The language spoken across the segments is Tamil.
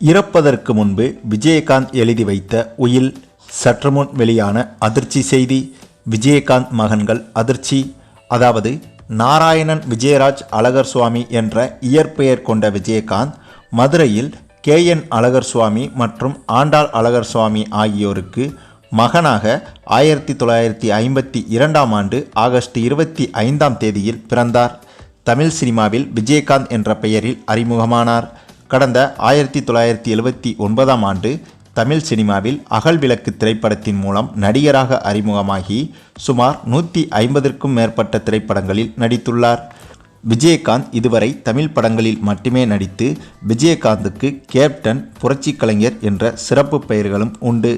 இறப்பதற்கு முன்பு விஜயகாந்த் எழுதி வைத்த உயில் சற்றுமுன் வெளியான அதிர்ச்சி செய்தி விஜயகாந்த் மகன்கள் அதிர்ச்சி அதாவது நாராயணன் விஜயராஜ் அழகர் சுவாமி என்ற இயற்பெயர் கொண்ட விஜயகாந்த் மதுரையில் கே. என். அழகர் சுவாமி மற்றும் ஆண்டாள் அழகர் சுவாமி ஆகியோருக்கு மகனாக ஆயிரத்தி தொள்ளாயிரத்தி ஐம்பத்தி இரண்டாம் ஆண்டு ஆகஸ்ட் இருபத்தி ஐந்தாம் தேதியில் பிறந்தார். தமிழ் சினிமாவில் விஜயகாந்த் என்ற பெயரில் அறிமுகமானார். கடந்த ஆயிரத்தி தொள்ளாயிரத்தி எழுபத்தி ஒன்பதாம் ஆண்டு தமிழ் சினிமாவில் அகல் விளக்கு திரைப்படத்தின் மூலம் நடிகராக அறிமுகமாகி சுமார் நூற்றி ஐம்பதற்கும் மேற்பட்ட திரைப்படங்களில் நடித்துள்ளார். விஜயகாந்த் இதுவரை தமிழ் படங்களில் மட்டுமே நடித்து விஜயகாந்துக்கு கேப்டன் புரட்சி கலைஞர் என்ற சிறப்பு பெயர்களும் உண்டு.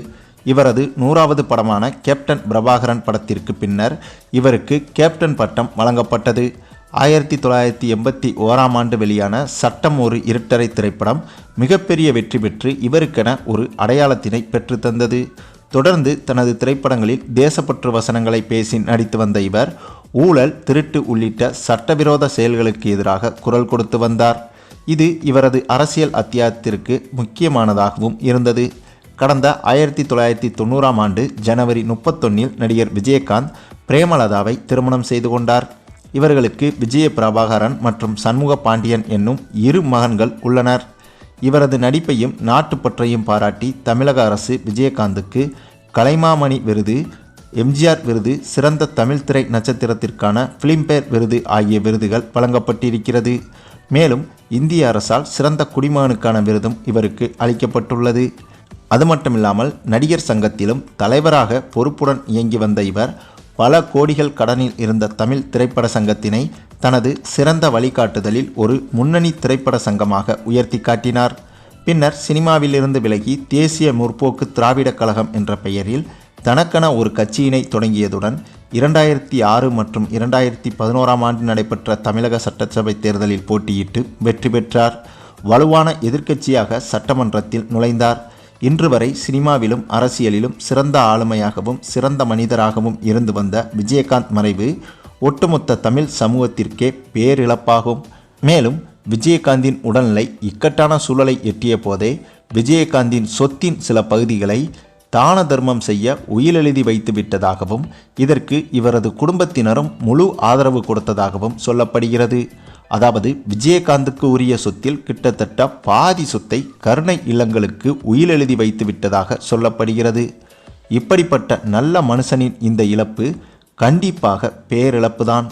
இவரது நூறாவது படமான கேப்டன் பிரபாகரன் படத்திற்கு பின்னர் இவருக்கு கேப்டன் பட்டம் வழங்கப்பட்டது. ஆயிரத்தி தொள்ளாயிரத்தி எண்பத்தி ஓராம் ஆண்டு வெளியான சட்டம் ஒரு இருட்டரை திரைப்படம் மிகப்பெரிய வெற்றி பெற்று இவருக்கென ஒரு அடையாளத்தினை பெற்றுத்தந்தது தொடர்ந்து தனது திரைப்படங்களில் தேசப்பற்று வசனங்களை பேசி நடித்து வந்த இவர் ஊழல் திருட்டு உள்ளிட்ட சட்டவிரோத செயல்களுக்கு எதிராக குரல் கொடுத்து வந்தார். இது இவரது அரசியல் அத்தியாயத்திற்கு முக்கியமானதாகவும் இருந்தது. கடந்த ஆயிரத்தி தொள்ளாயிரத்தி தொண்ணூறாம் ஆண்டு ஜனவரி முப்பத்தொன்னில் நடிகர் விஜயகாந்த் பிரேமலதாவை திருமணம் செய்து கொண்டார். இவர்களுக்கு விஜய பிரபாகரன் மற்றும் சண்முக பாண்டியன் என்னும் இரு மகன்கள் உள்ளனர். இவரது நடிப்பையும் நாட்டுப்பற்றையும் பாராட்டி தமிழக அரசு விஜயகாந்துக்கு கலைமாமணி விருது எம்ஜிஆர் விருது சிறந்த தமிழ் திரை நட்சத்திரத்திற்கான பிலிம்பேர் விருது ஆகிய விருதுகள் வழங்கப்பட்டிருக்கிறது. மேலும் இந்திய அரசால் சிறந்த குடிமகனுக்கான விருதும் இவருக்கு அளிக்கப்பட்டுள்ளது. அது மட்டுமில்லாமல் நடிகர் சங்கத்திலும் தலைவராக பொறுப்புடன் இயங்கி வந்த இவர் பல கோடிகள் கடனில் இருந்த தமிழ் திரைப்பட சங்கத்தினை தனது சிறந்த வழிகாட்டுதலில் ஒரு முன்னணி திரைப்பட சங்கமாக உயர்த்தி காட்டினார். பின்னர் சினிமாவிலிருந்து விலகி தேசிய முற்போக்கு திராவிடக் கழகம் என்ற பெயரில் தனக்கென ஒரு கட்சியினை தொடங்கியதுடன் இரண்டாயிரத்தி ஆறு மற்றும் இரண்டாயிரத்தி பதினோராம் ஆண்டு நடைபெற்ற தமிழக சட்டசபை தேர்தலில் போட்டியிட்டு வெற்றி பெற்றார். வலுவான எதிர்க்கட்சியாக சட்டமன்றத்தில் நுழைந்தார். இன்று வரை சினிமாவிலும் அரசியலிலும் சிறந்த ஆளுமையாகவும் சிறந்த மனிதராகவும் இருந்து வந்த விஜயகாந்த் மறைவு ஒட்டுமொத்த தமிழ் சமூகத்திற்கே பேரிழப்பாகும். மேலும் விஜயகாந்தின் உடல்நிலை இக்கட்டான சூழலை எட்டிய போதே விஜயகாந்தின் சொத்தின் சில பகுதிகளை தான தர்மம் செய்ய உயிலெழுதி வைத்து விட்டதாகவும் இதற்கு இவரது குடும்பத்தினரும் முழு ஆதரவு கொடுத்ததாகவும் சொல்லப்படுகிறது. அதாவது விஜயகாந்துக்கு உரிய சொத்தில் கிட்டத்தட்ட பாதி சொத்தை கருணை இல்லங்களுக்கு உயிலெழுதி வைத்து விட்டதாக சொல்லப்படுகிறது. இப்படிப்பட்ட நல்ல மனுஷனின் இந்த இழப்பு கண்டிப்பாக பேரிழப்புதான்.